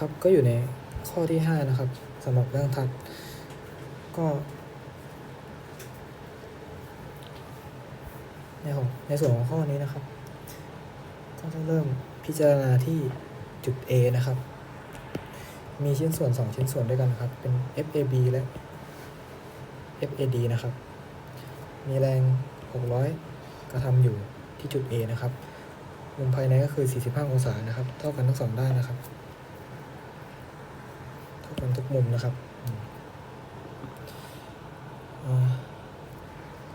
นะครับ ก็อยู่ในข้อที่ 5 นะครับสำหรับเรื่องทัดก็ในของในส่วนของข้อนี้นะครับ ก็จะเริ่มพิจารณาที่จุด A นะครับ มีชิ้นส่วน 2 ชิ้นส่วนด้วยกันครับ เป็น FAB และ FAD นะครับ มีแรง 600 กระทำอยู่ที่จุด A นะครับ มุมภายในก็คือ 45 องศานะครับ เท่ากันทั้งสองด้านนะครับ มันทุกมุมนะครับอ่า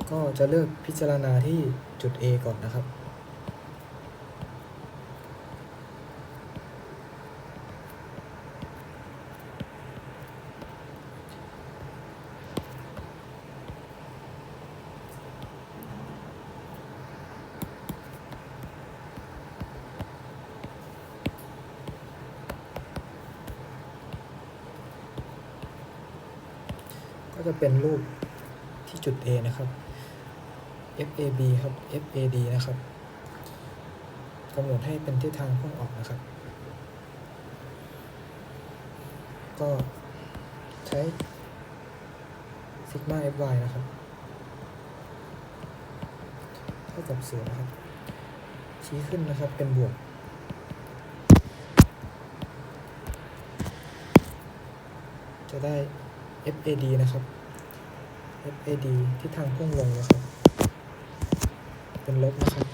ก็จะเลือกพิจารณาที่จุด A ก่อนนะครับ ก็ จะเป็นรูปที่จุด A นะครับ FAB ครับ FAD นะครับกำหนดให้เป็นทิศทางพุ่งออกนะครับ ก็ใช้ซิกมา FY นะครับเท่ากับศูนย์นะครับ ชี้ขึ้นนะครับเป็นบวกจะได้ FAD นะครับ FAD ที่ทางพุ่งลงนะครับ เป็นลบนะครับ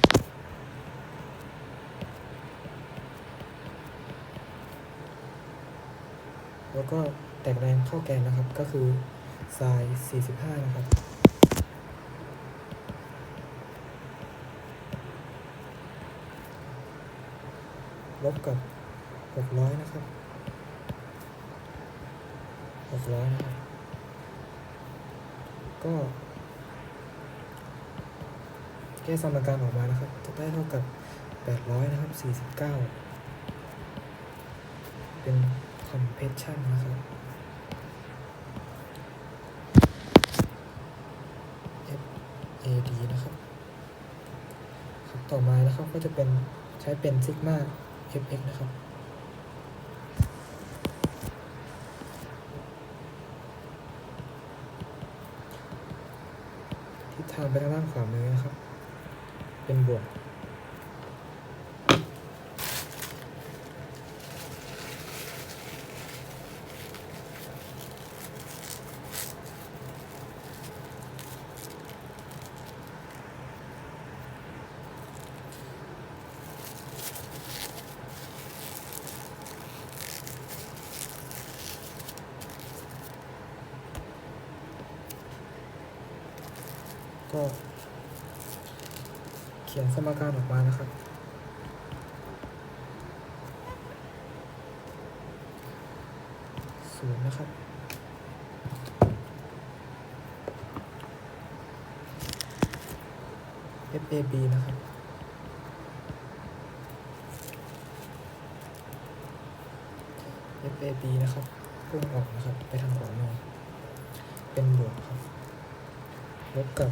แล้วก็แตกแรงเข้าแกนนะครับ ก็คือ sin 45 นะครับลบกับ 600 นะครับ 600 นะครับ ก็ แก้สมการออกมานะครับ จะได้เท่ากับ 800 นะครับ 49 เป็น compression นะครับ FAD นะครับ ครับ ต่อมานะครับก็จะเป็นใช้เป็นซิกมา fx นะครับ ทิศทางไปทางด้านขวามือนะครับ เป็นบวก ก็เขียนสมการออกมานะครับ ศูนย์นะครับ FAB นะครับ FAB นะครับพุ่งออกนะครับ ไปทางขวามือเป็นบวกครับ ลบกับ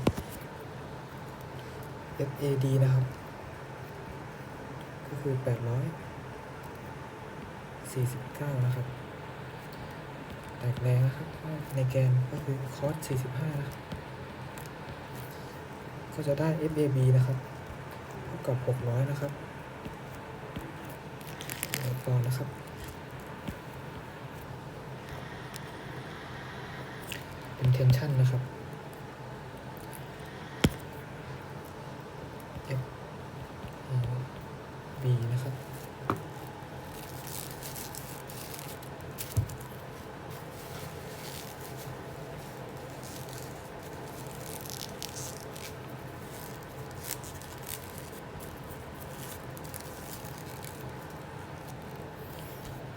FAD นะครับ ก็คือ 849 นะครับ แตกแรงนะครับ ในแกนก็คือคอส45 นะครับ ก็จะได้ FAB นะครับเท่ากับ 600 นะครับต่อนะครับเป็น tension นะครับ F A B นะครับ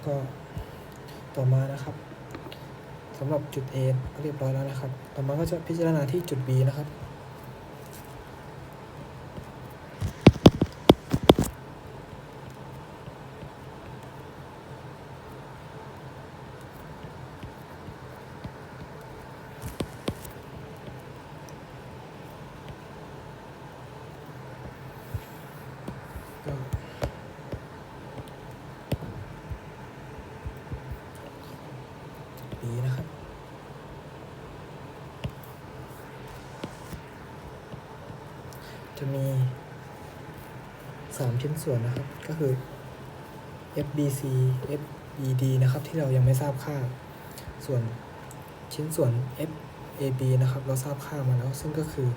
ก็ต่อมานะครับสำหรับจุด A ก็เรียบร้อยแล้วนะครับ ต่อมาก็จะพิจารณาที่จุด B นะครับ ก็ จะมีสามชิ้นส่วนนะครับ ก็คือ FBC FBD นะครับที่เรายังไม่ทราบค่า ส่วนชิ้นส่วน FAB นะครับเราทราบค่ามาแล้ว ซึ่งก็คือ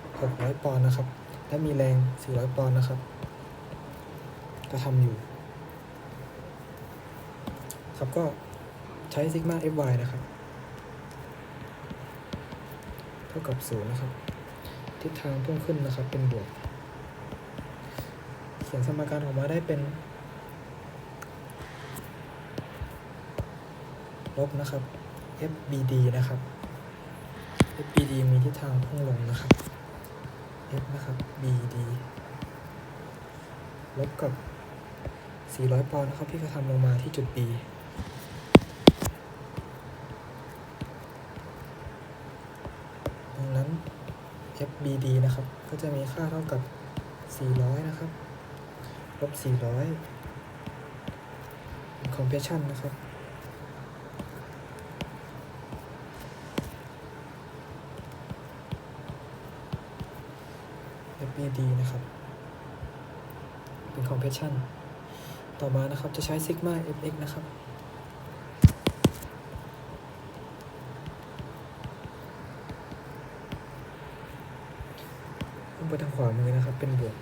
600 ปอนด์นะครับ และมีแรง 400 ปอนด์นะครับก็ทำอยู่ ครับก็ใช้ซิกมา FY นะครับ เท่ากับ 0 นะครับ ทิศทางพุ่งขึ้นนะครับ เป็นบวกเขียนสมการออกมาได้เป็นลบนะครับ FBD นะครับ FBD มีทิศทางพุ่งลงนะครับ F นะครับ BD ลบกับ 400 ปอนด์นะครับที่กระทำลงมาที่จุด B ดังนั้น FBD นะครับ ก็จะมีค่าเท่ากับ 400 นะครับ ลบ 400 compression นะครับ FBD นะครับ เป็น compression ต่อมานะครับ จะใช้ sigma fx นะครับ ไปทางขวามือนะครับ เป็นบวก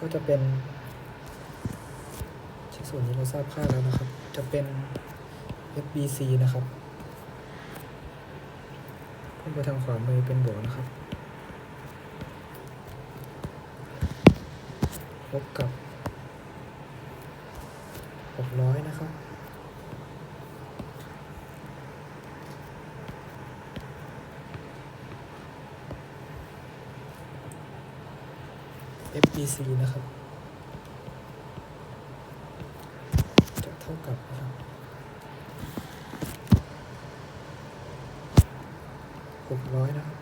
ก็จะเป็นชิ้นส่วนนี้เราทราบค่าแล้วนะครับ จะเป็น FBC นะครับพุ่งไปทางขวามือเป็นบวกนะครับลบกับ600 นะครับ FBC นะครับ จะเท่ากับนะครับหกร้อยนะครับ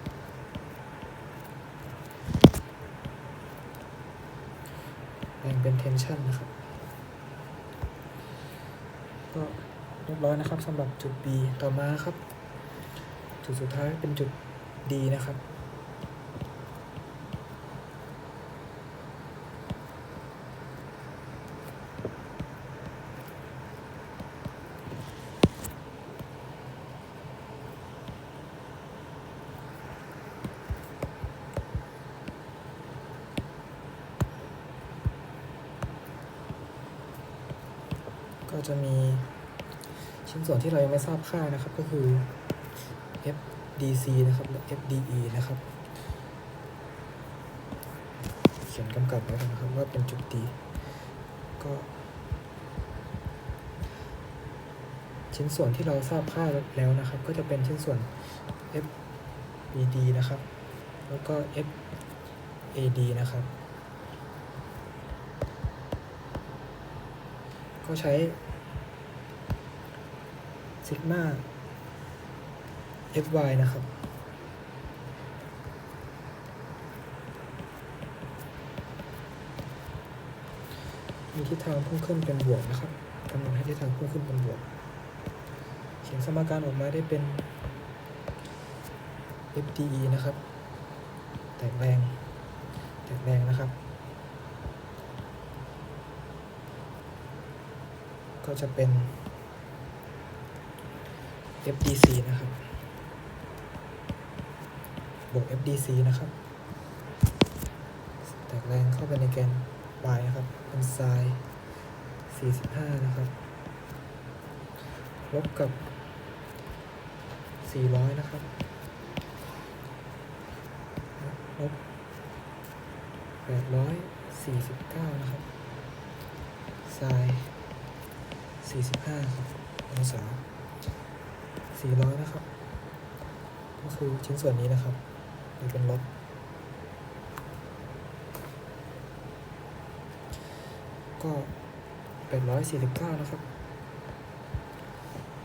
แบ่งเป็น tension นะครับ ก็เรียบร้อยนะครับสำหรับจุด B ต่อมาครับ จุดสุดท้ายเป็นจุด D นะครับ จะมีชิ้นส่วนที่เรายังไม่ทราบค่านะครับ ก็คือ FDC นะครับและ FDE นะครับ เขียนกำกับไว้นนะครับว่าเป็นจุด D ก็ ชิ้นส่วนที่เราทราบค่าแล้วนะครับ ก็จะเป็นชิ้นส่วน FBD นะครับ แล้วก็ FAD นะครับก็ใช้ ซิกมา fy นะครับ มีทิศทางพุ่งขึ้นเป็นบวกนะครับกำหนดให้ทิศทางพุ่งขึ้นเป็นบวก เขียนสมการออกมาได้เป็น fde นะครับ แตกแรง แตกแรงนะครับ ก็จะเป็น FDC นะครับ บวก FDC นะครับ แตกแรงเข้าไปในแกน y ครับ เป็นไซน์45 นะครับ ลบกับ 400 นะครับ ลบ 849 นะครับไซน์45 ครับองศา 400 นะครับ ก็คือชิ้นส่วนนี้นะครับนี่เป็นลบก็ 849 นะครับ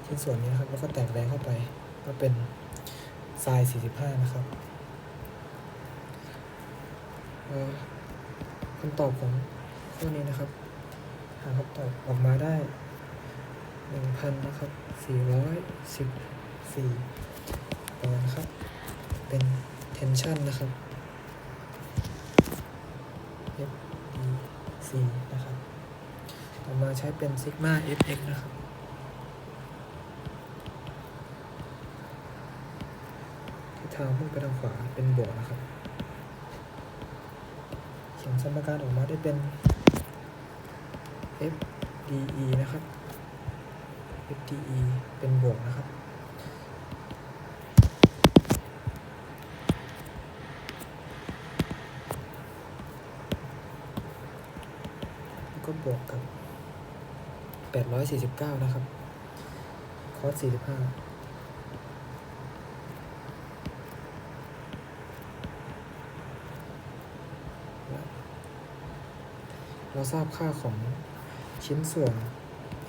ชิ้นส่วนนี้นะครับ แล้วก็แตกแรงเข้าไป ก็เป็นไซน์45 นะครับเออคำตอบของข้อนี้นะครับ หาคำตอบออกมาได้ หนึ่งพันนะครับสี่ร้อยสิบสี่ปอนด์นะครับ เป็น tension นะครับ F E C นะครับ ต่อมาใช้เป็น sigma F X นะครับทิศทางมุ่งไปทางขวาเป็นบวกนะครับ เขียนสมการออกมาได้เป็น F D E นะครับ F D E เป็นบวกนะครับ แล้วก็บวกกับ 849 นะครับ คอส45เราทราบค่าของชิ้นส่วน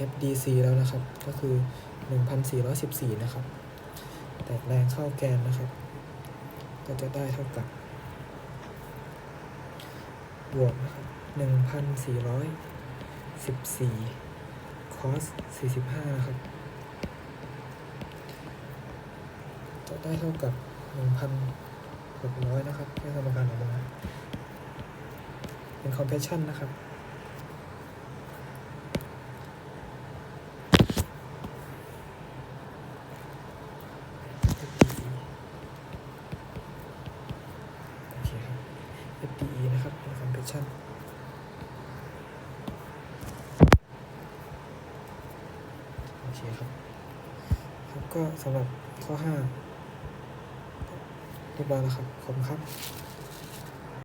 FDC แล้วนะครับ ก็คือ 1414 นะครับ แตกแรงเข้าแกนนะครับ ก็จะได้เท่ากับบวกนะครับ 1414 cos 45 นะครับ จะได้เท่ากับ 1,600 นะครับให้สมการออกมาเป็น compression นะครับ โอเคครับ FDE นะครับ Action โอเคครับ ครับก็สำหรับข้อ 5 เรียบร้อยแล้วครับ ขอบคุณครับ